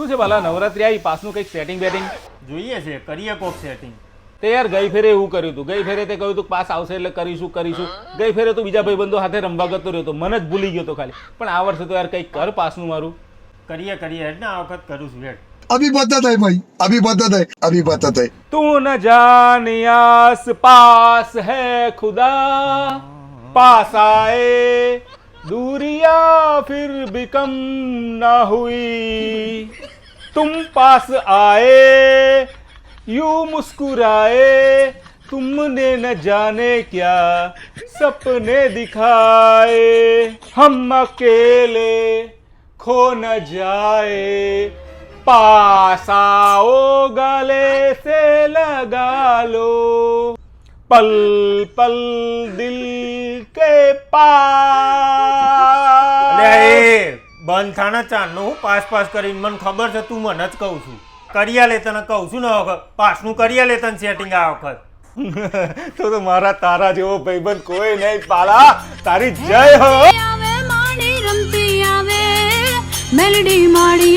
છે ભલા નવરાત્રી આવી પાસનું કંઈક સેટિંગ બેટિંગ જોઈએ છે કરીએ કોક સેટિંગ તે યાર ગઈ ફેરે એવું કર્યું હતું ગઈ ફેરે તે કહ્યું હતું કે પાસ આવશે એટલે કરીશું કરીશું ગઈ ફેરે તું બીજા ભાઈબંધો સાથે રમવા ગતો રહ્યો હતો મને જ ભૂલી ગયો હતો ખાલી પણ આ વર્ષે તો યાર કંઈક કર પાસનું મારું કરીએ કરીએ હેડ ને આ વખત કરું છું હેડ अभी बदत है भाई अभी बदत है अभी बदत है तू न जाने आस पास है खुदा पास आए दूरिया फिर भी कम ना हुई तुम पास आए यूं मुस्कुराए तुमने न जाने क्या सपने दिखाए हम अकेले खो न जाए पास आओ गले से लगा लो पल पल दिल के पास અલે એ બંધ થાના ચાંદનું હું પાસ પાસ કરીને મને ખબર છે તું મને જ કહું છું કરીયા લે તને કહું છું ને આ વખત પાસનું કરીયા લે તને સેટિંગ આ વખત તો તો મારા તારા જેવો ભાઈબંધ કોઈ નહીં પાલા તારી જય હો આવે માડી રમતી આવે મેલડી માડી